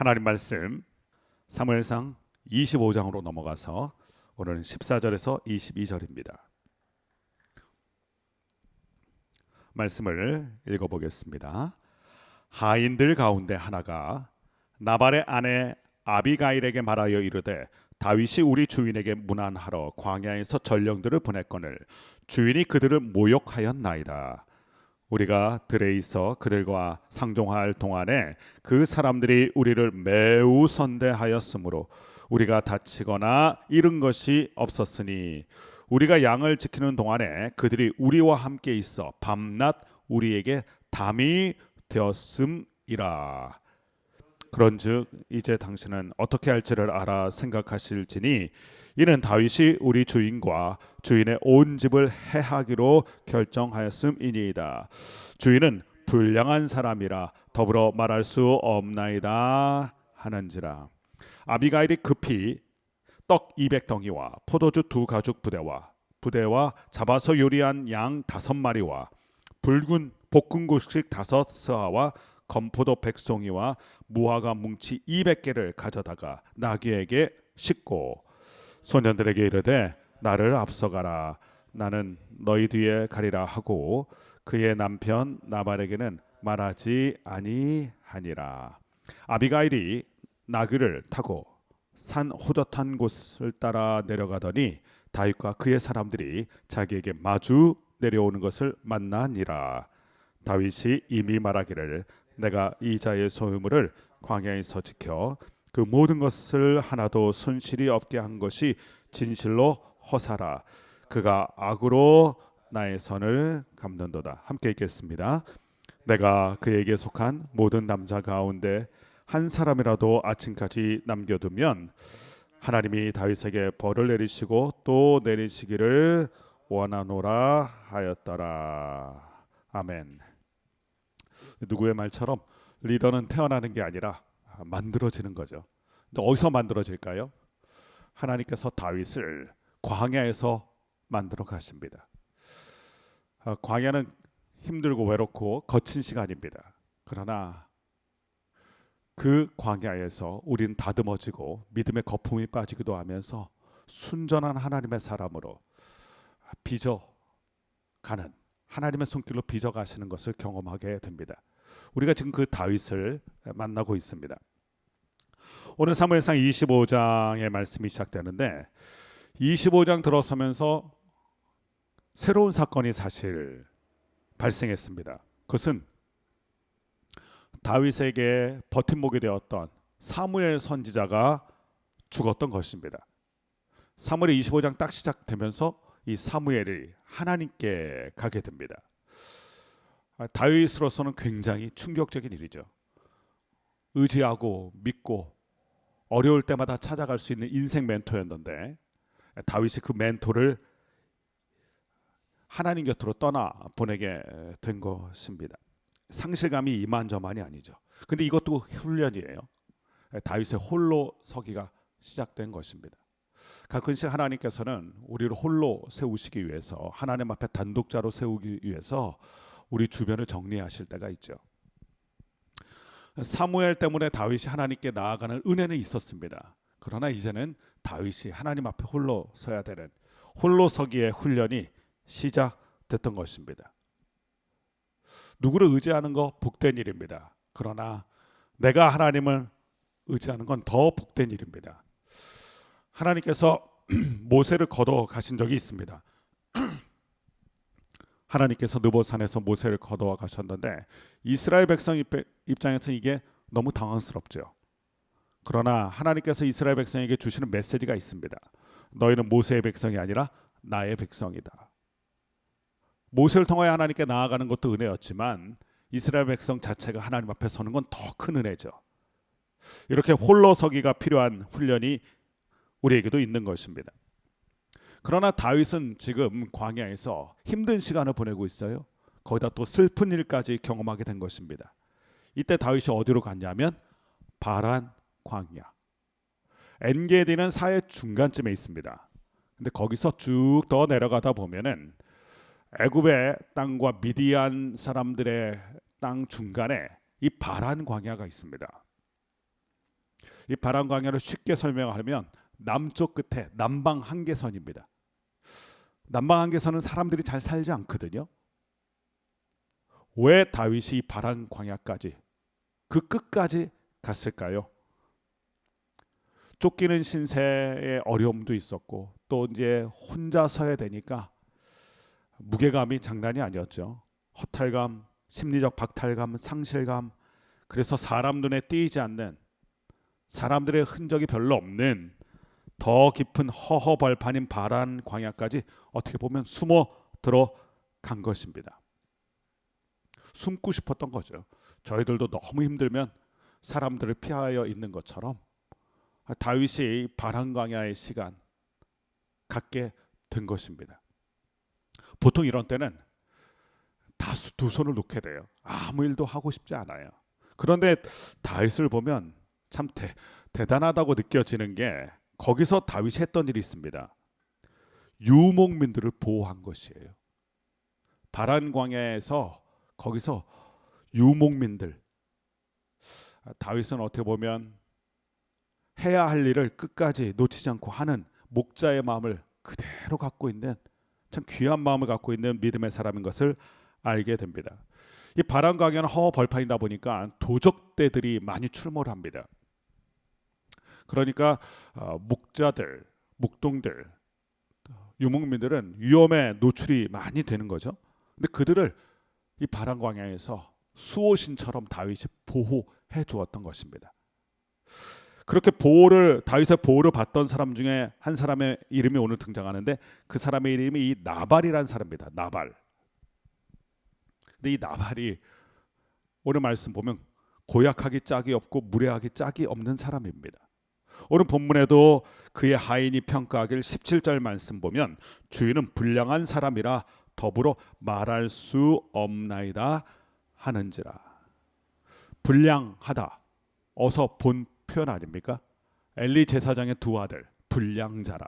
하나님 말씀 사무엘상 25장으로 넘어가서 오늘은 14절에서 22절입니다. 말씀을 읽어보겠습니다. 하인들 가운데 하나가 나발의 아내 아비가일에게 말하여 이르되 다윗이 우리 주인에게 문안하러 광야에서 전령들을 보냈거늘 주인이 그들을 모욕하였나이다. 우리가 들에 있어 그들과 상종할 동안에 그 사람들이 우리를 매우 선대하였으므로 우리가 다치거나 잃은 것이 없었으니 우리가 양을 지키는 동안에 그들이 우리와 함께 있어 밤낮 우리에게 담이 되었음이라. 그런즉 이제 당신은 어떻게 할지를 알아 생각하실지니 이는 다윗이 우리 주인과 주인의 온 집을 해하기로 결정하였음이니이다. 주인은 불량한 사람이라 더불어 말할 수 없나이다 하는지라. 아비가일이 급히 떡 200덩이와 포도주 두 가죽 부대와 부대와 잡아서 요리한 양 다섯 마리와 붉은 볶음국식 다섯 스아와 건포도 백송이와 무화과 뭉치 200개를 가져다가 나귀에게 싣고 소년들에게 이르되 나를 앞서가라. 나는 너희 뒤에 가리라 하고 그의 남편 나발에게는 말하지 아니하니라. 아비가일이 나귀를 타고 산 호젓한 곳을 따라 내려가더니 다윗과 그의 사람들이 자기에게 마주 내려오는 것을 만나니라. 다윗이 이미 말하기를 내가 이 자의 소유물을 광야에서 지켜 그 모든 것을 하나도 손실이 없게 한 것이 진실로 허사라. 그가 악으로 나의 선을 갚는도다. 함께 읽겠습니다. 내가 그에게 속한 모든 남자 가운데 한 사람이라도 아침까지 남겨두면 하나님이 다윗에게 벌을 내리시고 또 내리시기를 원하노라 하였더라. 아멘 누구의 말처럼 리더는 태어나는 게 아니라 만들어지는 거죠. 어디서 만들어질까요? 하나님께서 다윗을 광야에서 만들어 가십니다. 아, 광야는 힘들고 외롭고 거친 시간입니다. 그러나 그 광야에서 우리는 다듬어지고 믿음의 거품이 빠지기도 하면서 순전한 하나님의 사람으로 빚어 가는 하나님의 손길로 빚어 가시는 것을 경험하게 됩니다. 우리가 지금 그 다윗을 만나고 있습니다. 오늘 사무엘상 25장의 말씀이 시작되는데 25장 들어서면서 새로운 사건이 사실 발생했습니다. 그것은 다윗에게 버팀목이 되었던 사무엘 선지자가 죽었던 것입니다. 사무엘 25장 딱 시작되면서 이 사무엘이 하나님께 가게 됩니다. 아, 다윗으로서는 굉장히 충격적인 일이죠. 의지하고 믿고 어려울 때마다 찾아갈 수 있는 인생 멘토였는데 다윗이 그 멘토를 하나님 곁으로 떠나 보내게 된 것입니다. 상실감이 이만저만이 아니죠. 근데 이것도 훈련이에요. 다윗의 홀로 서기가 시작된 것입니다. 가끔씩 하나님께서는 우리를 홀로 세우시기 위해서 하나님 앞에 단독자로 세우기 위해서 우리 주변을 정리하실 때가 있죠. 사무엘 때문에 다윗이 하나님께 나아가는 은혜는 있었습니다. 그러나 이제는 다윗이 하나님 앞에 홀로 서야 되는 홀로 서기의 훈련이 시작됐던 것입니다. 누구를 의지하는 거 복된 일입니다. 그러나 내가 하나님을 의지하는 건 더 복된 일입니다. 하나님께서 모세를 걷어 가신 적이 있습니다. 하나님께서 느보산에서 모세를 거두어 가셨는데 이스라엘 백성 입장에서 이게 너무 당황스럽죠. 그러나 하나님께서 이스라엘 백성에게 주시는 메시지가 있습니다. 너희는 모세의 백성이 아니라 나의 백성이다. 모세를 통하여 하나님께 나아가는 것도 은혜였지만 이스라엘 백성 자체가 하나님 앞에 서는 건 더 큰 은혜죠. 이렇게 홀로 서기가 필요한 훈련이 우리에게도 있는 것입니다. 그러나 다윗은 지금 광야에서 힘든 시간을 보내고 있어요. 거기다 또 슬픈 일까지 경험하게 된 것입니다. 이때 다윗이 어디로 갔냐면 바란 광야. 엔게디는 사해 중간쯤에 있습니다. 근데 거기서 쭉 더 내려가다 보면은 애굽의 땅과 미디안 사람들의 땅 중간에 이 바란 광야가 있습니다. 이 바람 광야를 쉽게 설명하면 남쪽 끝에 남방 한계선입니다. 남방 한계선은 사람들이 잘 살지 않거든요. 왜 다윗이 이 바람 광야까지 그 끝까지 갔을까요? 쫓기는 신세의 어려움도 있었고 또 이제 혼자 서야 되니까 무게감이 장난이 아니었죠. 허탈감, 심리적 박탈감, 상실감. 그래서 사람 눈에 띄지 않는 사람들의 흔적이 별로 없는 더 깊은 허허 벌판인 바란 광야까지 어떻게 보면 숨어 들어간 것입니다. 숨고 싶었던 거죠. 저희들도 너무 힘들면 사람들을 피하여 있는 것처럼 다윗이 바란 광야의 시간 갖게 된 것입니다. 보통 이런 때는 다 두 손을 놓게 돼요. 아무 일도 하고 싶지 않아요. 그런데 다윗을 보면 참 대, 대단하다고 느껴지는 게 거기서 다윗이 했던 일이 있습니다. 유목민들을 보호한 것이에요. 바란 광야에서 거기서 유목민들 다윗은 어떻게 보면 해야 할 일을 끝까지 놓치지 않고 하는 목자의 마음을 그대로 갖고 있는 참 귀한 마음을 갖고 있는 믿음의 사람인 것을 알게 됩니다. 이 바람 강연은 허 벌판이다 보니까 도적대들이 많이 출몰 합니다. 그러니까 어, 목자들, 목동들, 유목민들은 위험에 노출이 많이 되는 거죠. 근데 그들을 이 바람 광야에서 수호신처럼 다윗이 보호해 주었던 것입니다. 그렇게 보호를 다윗의 보호를 받던 사람 중에 한 사람의 이름이 오늘 등장하는데 그 사람의 이름이 이 나발이라는 사람입니다. 나발. 근데 이 나발이 오늘 말씀 보면 고약하기 짝이 없고 무례하기 짝이 없는 사람입니다. 오늘 본문에도 그의 하인이 평가하길 17절 말씀 보면 주인은 불량한 사람이라 더불어 말할 수 없나이다 하는지라. 불량하다. 어서 본 표현 아닙니까? 엘리 제사장의 두 아들 불량자라.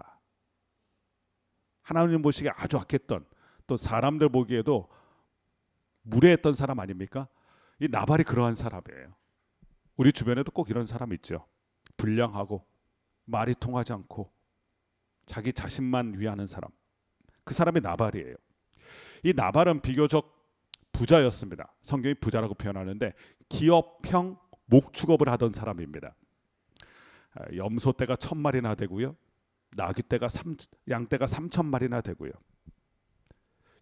하나님 보시기에 아주 악했던 또 사람들 보기에도 무례했던 사람 아닙니까? 이 나발이 그러한 사람이에요. 우리 주변에도 꼭 이런 사람 있죠. 불량하고 말이 통하지 않고 자기 자신만 위하는 사람. 그 사람이 나발이에요. 이 나발은 비교적 부자였습니다. 성경이 부자라고 표현하는데 기업형 목축업을 하던 사람입니다. 아, 염소 떼가 천 마리나 되고요. 나귀 떼가 삼, 양 떼가 삼천 마리나 되고요.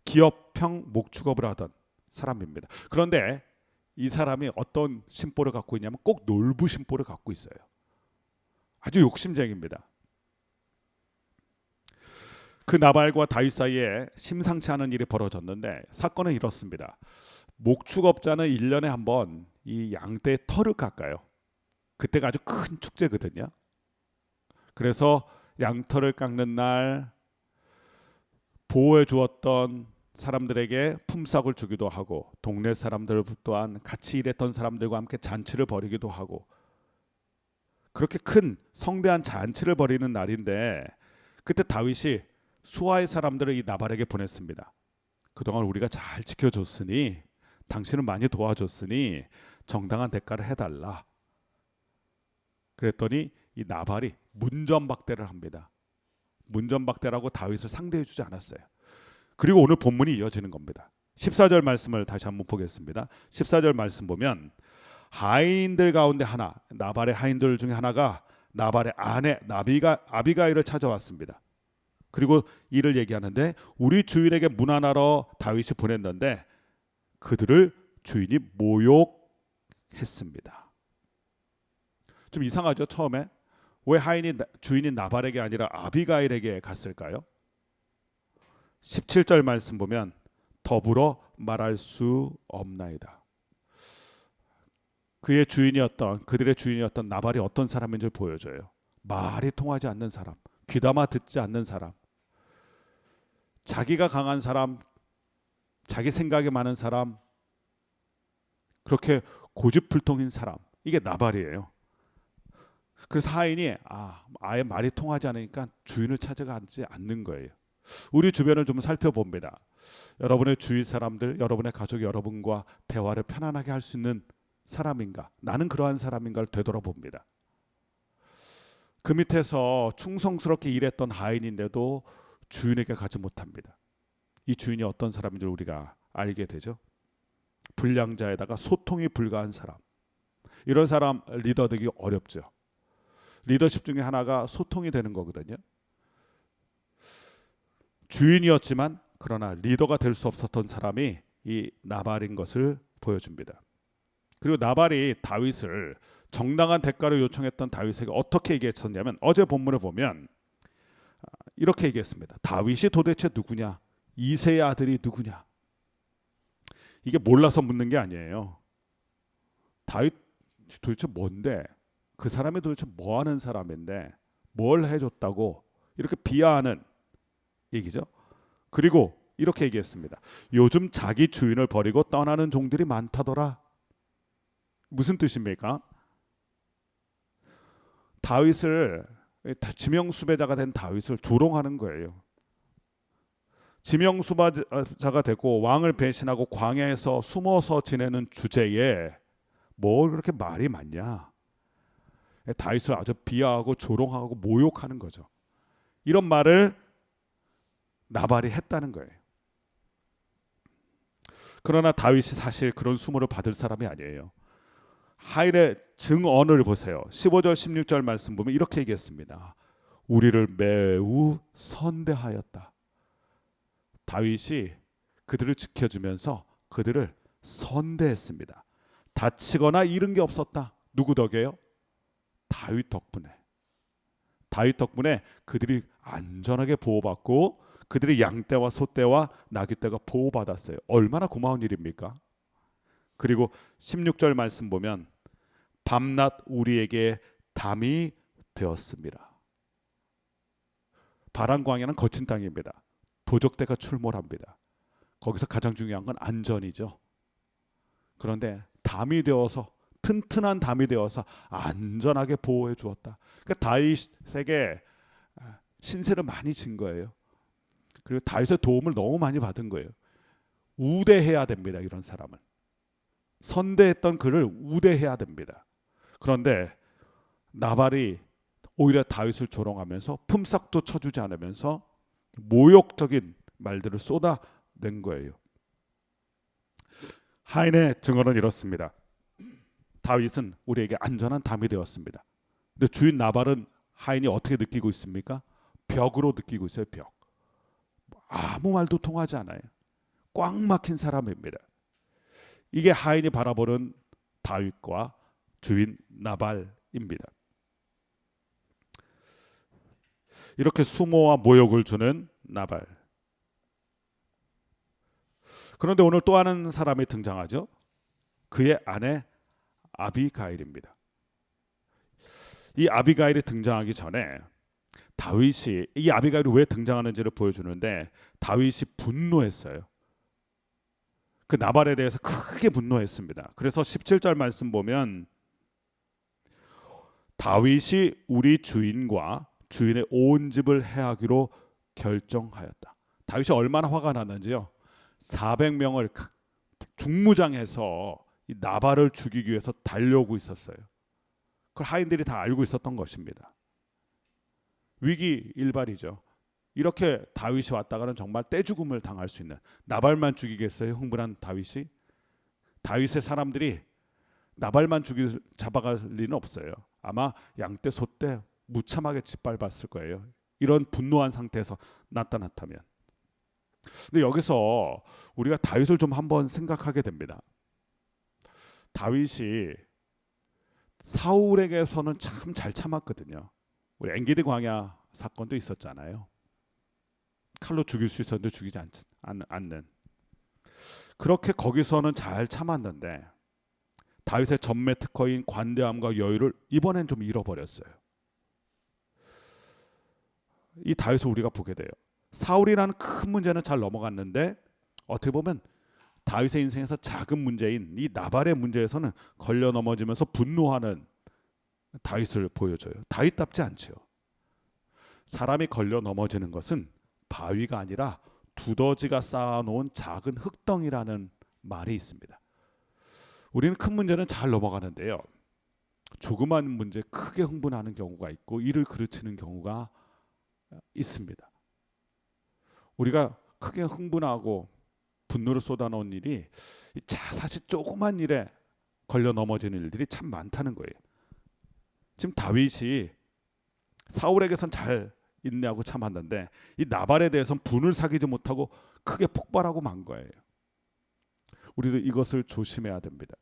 기업형 목축업을 하던 사람입니다. 그런데 이 사람이 어떤 심보를 갖고 있냐면 꼭 놀부 심보를 갖고 있어요. 아주 욕심쟁입니다. 그 나발과 다윗 사이에 심상치 않은 일이 벌어졌는데 사건은 이렇습니다. 목축업자는 1년에 한 번 이 양떼 털을 깎아요. 그때가 아주 큰 축제거든요. 그래서 양털을 깎는 날 보호해 주었던 사람들에게 품삯을 주기도 하고 동네 사람들 또한 같이 일했던 사람들과 함께 잔치를 벌이기도 하고 그렇게 큰 성대한 잔치를 벌이는 날인데 그때 다윗이 수하의 사람들을 이 나발에게 보냈습니다. 그동안 우리가 잘 지켜줬으니 당신은 많이 도와줬으니 정당한 대가를 해달라. 그랬더니 이 나발이 문전박대를 합니다. 문전박대라고 다윗을 상대해 주지 않았어요. 그리고 오늘 본문이 이어지는 겁니다. 14절 말씀을 다시 한번 보겠습니다. 14절 말씀 보면 하인들 가운데 하나 나발의 하인들 중에 하나가 나발의 아내 나비가 아비가일을 찾아왔습니다. 그리고 이를 얘기하는데 우리 주인에게 문안하러 다윗이 보냈는데 그들을 주인이 모욕했습니다. 좀 이상하죠 처음에 왜 하인이 주인인 나발에게 아니라 아비가일에게 갔을까요? 17절 말씀 보면 더불어 말할 수 없나이다. 그의 주인이었던 그들의 주인이었던 나발이 어떤 사람인지 보여줘요. 말이 통하지 않는 사람, 귀담아 듣지 않는 사람, 자기가 강한 사람, 자기 생각이 많은 사람, 그렇게 고집불통인 사람, 이게 나발이에요. 그래서 하인이 아 아예 말이 통하지 않으니까 주인을 찾아가지 않는 거예요. 우리 주변을 좀 살펴봅니다. 여러분의 주위 사람들, 여러분의 가족 여러분과 대화를 편안하게 할 수 있는 사람인가? 나는 그러한 사람인가를 되돌아봅니다. 그 밑에서 충성스럽게 일했던 하인인데도 주인에게 가지 못합니다. 이 주인이 어떤 사람인 줄 우리가 알게 되죠. 불량자에다가 소통이 불가한 사람. 이런 사람 리더 되기 어렵죠. 리더십 중에 하나가 소통이 되는 거거든요. 주인이었지만 그러나 리더가 될 수 없었던 사람이 이 나발인 것을 보여줍니다. 그리고 나발이 다윗을 정당한 대가를 요청했던 다윗에게 어떻게 얘기했었냐면 어제 본문을 보면 아, 이렇게 얘기했습니다. 다윗이 도대체 누구냐? 이세의 아들이 누구냐? 이게 몰라서 묻는 게 아니에요. 다윗 도대체 뭔데? 그 사람이 도대체 뭐 하는 사람인데 뭘 해줬다고 이렇게 비하하는 얘기죠. 그리고 이렇게 얘기했습니다. 요즘 자기 주인을 버리고 떠나는 종들이 많다더라. 무슨 뜻입니까? 다윗을 지명수배자가 된 다윗을 조롱하는 거예요. 지명수배자가 되고 왕을 배신하고 광야에서 숨어서 지내는 주제에 뭘 그렇게 말이 많냐? 다윗을 아주 비하하고 조롱하고 모욕하는 거죠. 이런 말을 나발이 했다는 거예요. 그러나 다윗이 사실 그런 수모를 받을 사람이 아니에요. 하일의 증언을 보세요. 15절 16절 말씀 보면 이렇게 얘기했습니다. 우리를 매우 선대하였다. 다윗이 그들을 지켜주면서 그들을 선대했습니다. 다치거나 잃은 게 없었다. 누구 덕에요? 다윗 덕분에. 다윗 덕분에 그들이 안전하게 보호받고 그들이 양떼와 소떼와 나귀떼가 보호받았어요. 얼마나 고마운 일입니까? 그리고 16절 말씀 보면 밤낮 우리에게 담이 되었습니다. 바람 광야는 거친 땅입니다. 도적대가 출몰합니다. 거기서 가장 중요한 건 안전이죠. 그런데 담이 되어서 튼튼한 담이 되어서 안전하게 보호해 주었다. 그러니까 다윗에게 신세를 많이 진 거예요. 그리고 다윗의 도움을 너무 많이 받은 거예요. 우대해야 됩니다. 이런 사람은 선대했던 그를 우대해야 됩니다. 그런데 나발이 오히려 다윗을 조롱하면서 품삯도 쳐주지 않으면서 모욕적인 말들을 쏟아낸 거예요. 하인의 증언은 이렇습니다. 다윗은 우리에게 안전한 담이 되었습니다. 근데 주인 나발은 하인이 어떻게 느끼고 있습니까? 벽으로 느끼고 있어요. 벽. 아무 말도 통하지 않아요. 꽉 막힌 사람입니다. 이게 하인이 바라보는 다윗과 주인 나발입니다. 이렇게 수모와 모욕을 주는 나발. 그런데 오늘 또 하는 사람이 등장하죠. 그의 아내 아비가일입니다. 이 아비가일이 등장하기 전에 다윗이 이 아비가일이 왜 등장하는지를 보여주는데 다윗이 분노했어요. 그 나발에 대해서 크게 분노했습니다. 그래서 17절 말씀 보면 다윗이 우리 주인과 주인의 온 집을 해하기로 결정하였다. 다윗이 얼마나 화가 났는지요. 400명을 중무장해서 이 나발을 죽이기 위해서 달려오고 있었어요. 그걸 하인들이 다 알고 있었던 것입니다. 위기 일발이죠. 이렇게 다윗이 왔다가는 정말 떼죽음을 당할 수 있는 나발만 죽이겠어요? 흥분한 다윗이 다윗의 사람들이 나발만 죽이 잡아갈 리는 없어요. 아마 양떼 소떼 무참하게 짓밟았을 거예요. 이런 분노한 상태에서 나타났다면. 근데 여기서 우리가 다윗을 좀 한번 생각하게 됩니다. 다윗이 사울에게서는 참 잘 참았거든요. 우리 엔기디 광야 사건도 있었잖아요. 칼로 죽일 수 있었는데 죽이지 않, 않는. 그렇게 거기서는 잘 참았는데 다윗의 전매 특허인 관대함과 여유를 이번엔 좀 잃어버렸어요. 이 다윗을 우리가 보게 돼요. 사울이라는 큰 문제는 잘 넘어갔는데 어떻게 보면 다윗의 인생에서 작은 문제인 이 나발의 문제에서는 걸려 넘어지면서 분노하는 다윗을 보여줘요. 다윗답지 않죠. 사람이 걸려 넘어지는 것은 바위가 아니라 두더지가 쌓아놓은 작은 흙덩이라는 말이 있습니다. 우리는 큰 문제는 잘 넘어가는데요. 조그만 문제 크게 흥분하는 경우가 있고 이를 그르치는 경우가 있습니다. 우리가 크게 흥분하고 분노를 쏟아놓은 일이 사실 조그만 일에 걸려 넘어지는 일들이 참 많다는 거예요. 지금 다윗이 사울에게선 잘 인내하고 참았는데 이 나발에 대해서는 분을 사귀지 못하고 크게 폭발하고 만 거예요. 우리도 이것을 조심해야 됩니다.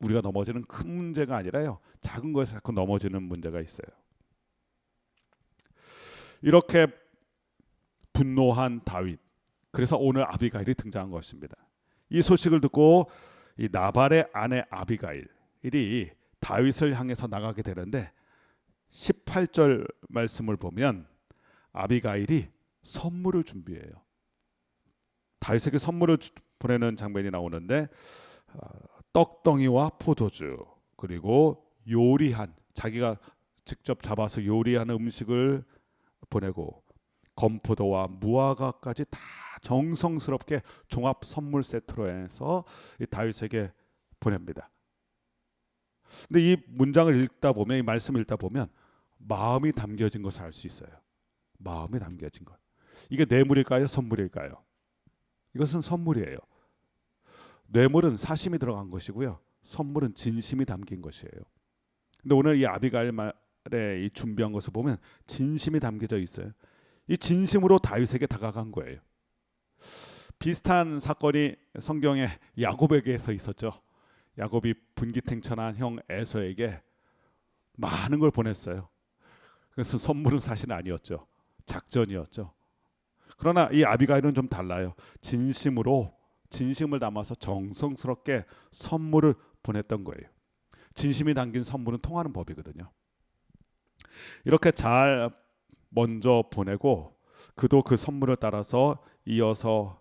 우리가 넘어지는 큰 문제가 아니라요. 작은 것에 자꾸 넘어지는 문제가 있어요. 이렇게 분노한 다윗. 그래서 오늘 아비가일이 등장한 것입니다. 이 소식을 듣고 이 나발의 아내 아비가일이 다윗을 향해서 나가게 되는데 18절 말씀을 보면 아비가일이 선물을 준비해요. 다윗에게 선물을 주- 보내는 장면이 나오는데 어, 떡덩이와 포도주 그리고 요리한 자기가 직접 잡아서 요리하는 음식을 보내고 건포도와 무화과까지 다 정성스럽게 종합 선물 세트로 해서 이 다윗에게 보냅니다. 근데 이 문장을 읽다 보면 이 말씀을 읽다 보면 마음이 담겨진 것을 알 수 있어요. 마음이 담겨진 것. 이게 뇌물일까요? 선물일까요? 이것은 선물이에요. 뇌물은 사심이 들어간 것이고요. 선물은 진심이 담긴 것이에요. 근데 오늘 이 아비가일 말에 이 준비한 것을 보면 진심이 담겨져 있어요. 이 진심으로 다윗에게 다가간 거예요. 비슷한 사건이 성경에 야곱에게서 있었죠. 야곱이 분기탱천한 형 에서에게 많은 걸 보냈어요. 그래서 선물은 사실 아니었죠. 작전이었죠. 그러나 이 아비가일은 좀 달라요. 진심으로 진심을 담아서 정성스럽게 선물을 보냈던 거예요. 진심이 담긴 선물은 통하는 법이거든요. 이렇게 잘 먼저 보내고 그도 그 선물을 따라서 이어서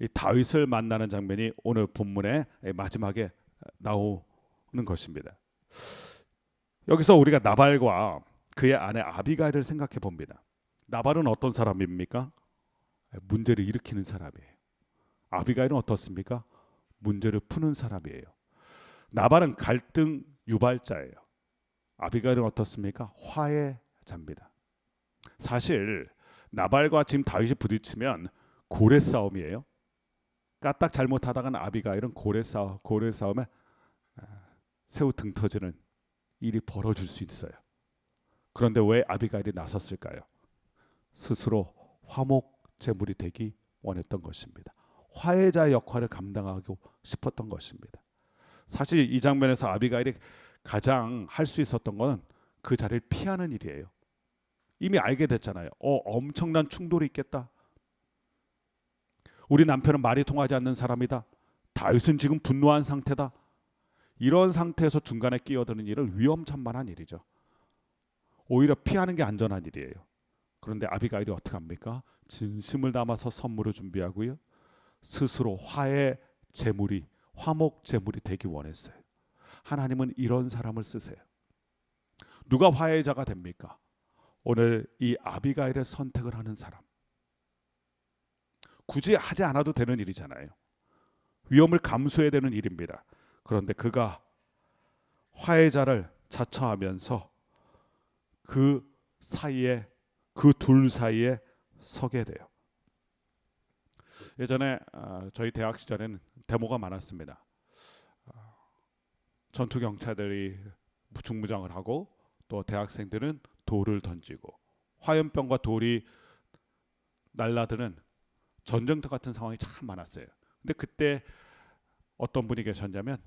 이 다윗을 만나는 장면이 오늘 본문의 마지막에 나오는 것입니다. 여기서 우리가 나발과 그의 아내 아비가일을 생각해 봅니다. 나발은 어떤 사람입니까? 문제를 일으키는 사람이에요. 아비가일은 어떻습니까? 문제를 푸는 사람이에요. 나발은 갈등 유발자예요. 아비가일은 어떻습니까? 화해자입니다. 사실 나발과 지금 다윗이 부딪히면 고래 싸움이에요. 까딱 잘못하다가는 아비가일은 고래 싸움, 고래 싸움에 아, 새우 등 터지는 일이 벌어질 수 있어요. 그런데 왜 아비가일이 나섰을까요? 스스로 화목 제물이 되기 원했던 것입니다. 화해자 역할을 감당하고 싶었던 것입니다. 사실 이 장면에서 아비가일이 가장 할 수 있었던 것은 그 자리를 피하는 일이에요. 이미 알게 됐잖아요. 어, 엄청난 충돌이 있겠다. 우리 남편은 말이 통하지 않는 사람이다. 다윗은 지금 분노한 상태다. 이런 상태에서 중간에 끼어드는 일은 위험천만한 일이죠. 오히려 피하는 게 안전한 일이에요. 그런데 아비가일이 어떻게 합니까? 진심을 담아서 선물을 준비하고요. 스스로 화해 제물이 화목 제물이 되기 원했어요. 하나님은 이런 사람을 쓰세요. 누가 화해자가 됩니까? 오늘 이 아비가일의 선택을 하는 사람. 굳이 하지 않아도 되는 일이잖아요. 위험을 감수해야 되는 일입니다. 그런데 그가 화해자를 자처하면서 그 사이에 그 둘 사이에 서게 돼요. 예전에 어, 저희 대학 시절에는 데모가 많았습니다. 어, 전투 경찰들이 중무장을 하고 또 대학생들은 돌을 던지고 화염병과 돌이 날라드는 전쟁터 같은 상황이 참 많았어요. 근데 그때 어떤 분이 계셨냐면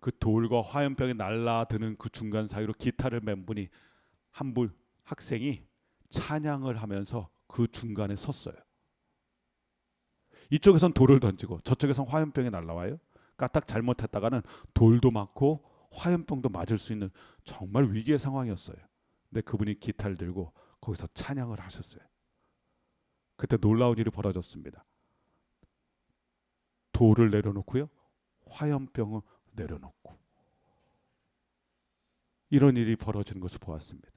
그 돌과 화염병이 날라드는 그 중간 사이로 기타를 맨 분이 한 분 학생이 찬양을 하면서 그 중간에 섰어요. 이쪽에선 돌을 던지고 저쪽에선 화염병이 날라와요. 까딱 잘못했다가는 돌도 맞고 화염병도 맞을 수 있는 정말 위기의 상황이었어요. 근데 그분이 기타를 들고 거기서 찬양을 하셨어요. 그때 놀라운 일이 벌어졌습니다. 돌을 내려놓고요. 화염병을 내려놓고 이런 일이 벌어지는 것을 보았습니다.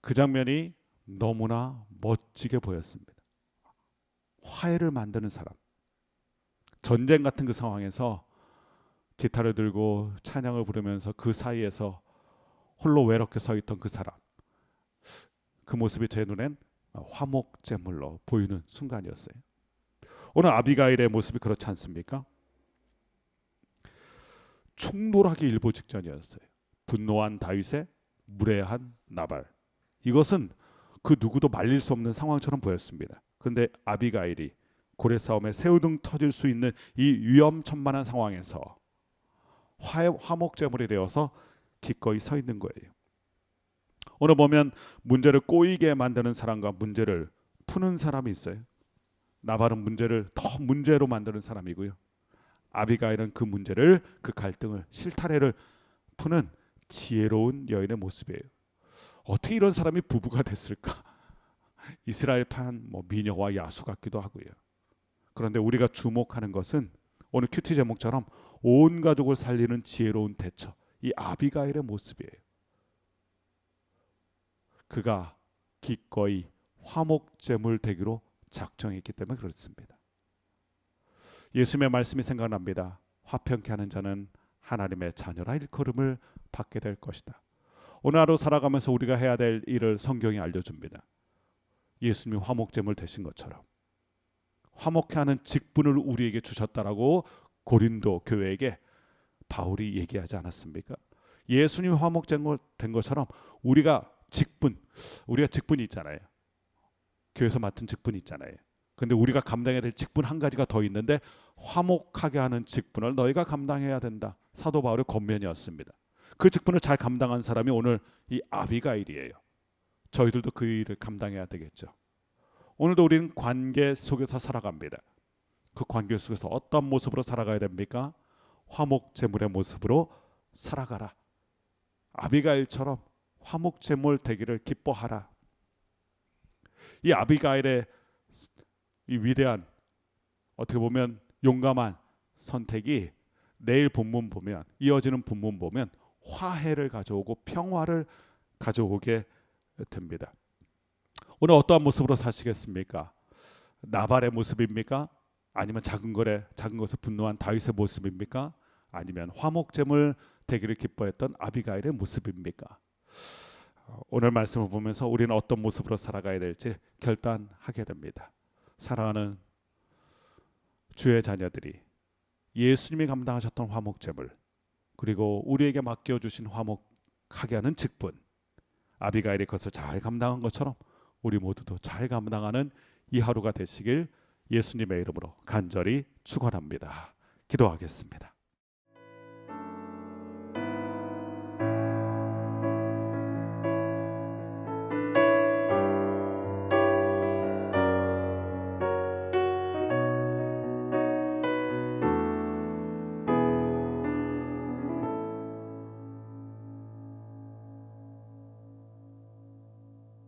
그 장면이 너무나 멋지게 보였습니다. 화해를 만드는 사람. 전쟁 같은 그 상황에서 기타를 들고 찬양을 부르면서 그 사이에서 홀로 외롭게 서 있던 그 사람 그 모습이 제 눈엔 화목 제물로 보이는 순간이었어요. 오늘 아비가일의 모습이 그렇지 않습니까? 충돌하기 일보 직전이었어요. 분노한 다윗의 무례한 나발. 이것은 그 누구도 말릴 수 없는 상황처럼 보였습니다. 그런데 아비가일이 고래 싸움에 새우등 터질 수 있는 이 위험천만한 상황에서 화, 화목 제물이 되어서 기꺼이 서 있는 거예요. 오늘 보면 문제를 꼬이게 만드는 사람과 문제를 푸는 사람이 있어요. 나발은 문제를 더 문제로 만드는 사람이고요. 아비가일은 그 문제를 그 갈등을 실타래를 푸는 지혜로운 여인의 모습이에요. 어떻게 이런 사람이 부부가 됐을까? 이스라엘판 뭐 미녀와 야수 같기도 하고요. 그런데 우리가 주목하는 것은 오늘 큐티 제목처럼 온 가족을 살리는 지혜로운 대처. 이 아비가일의 모습이에요. 그가 기꺼이 화목제물 되기로 작정했기 때문에 그렇습니다. 예수님의 말씀이 생각납니다. 화평케 하는 자는 하나님의 자녀라 일컬음을 받게 될 것이다. 오늘 하루 살아가면서 우리가 해야 될 일을 성경이 알려줍니다. 예수님이 화목제물 되신 것처럼 화목케 하는 직분을 우리에게 주셨다라고 고린도 교회에게 바울이 얘기하지 않았습니까? 예수님 화목제물 된 것처럼 우리가 직분, 우리가 직분이 있잖아요. 교회에서 맡은 직분이 있잖아요. 근데 우리가 감당해야 될 직분 한 가지가 더 있는데 화목하게 하는 직분을 너희가 감당해야 된다. 사도 바울의 권면이었습니다. 그 직분을 잘 감당한 사람이 오늘 이 아비가일이에요. 저희들도 그 일을 감당해야 되겠죠. 오늘도 우리는 관계 속에서 살아갑니다. 그 관계 속에서 어떤 모습으로 살아가야 됩니까? 화목 제물의 모습으로 살아가라. 아비가일처럼 화목 제물 되기를 기뻐하라. 이 아비가일의 이 위대한 어떻게 보면 용감한 선택이 내일 본문 보면 이어지는 본문 보면 화해를 가져오고 평화를 가져오게 됩니다. 오늘 어떠한 모습으로 사시겠습니까? 나발의 모습입니까? 아니면 작은 것에 작은 것에 분노한 다윗의 모습입니까? 아니면 화목제물 되기를 기뻐했던 아비가일의 모습입니까? 어, 오늘 말씀을 보면서 우리는 어떤 모습으로 살아가야 될지 결단하게 됩니다. 사랑하는 주의 자녀들이 예수님이 감당하셨던 화목제물 그리고 우리에게 맡겨 주신 화목하게 하는 직분 아비가일이 그것을 잘 감당한 것처럼 우리 모두도 잘 감당하는 이 하루가 되시길 예수님의 이름으로 간절히 축원합니다. 기도하겠습니다.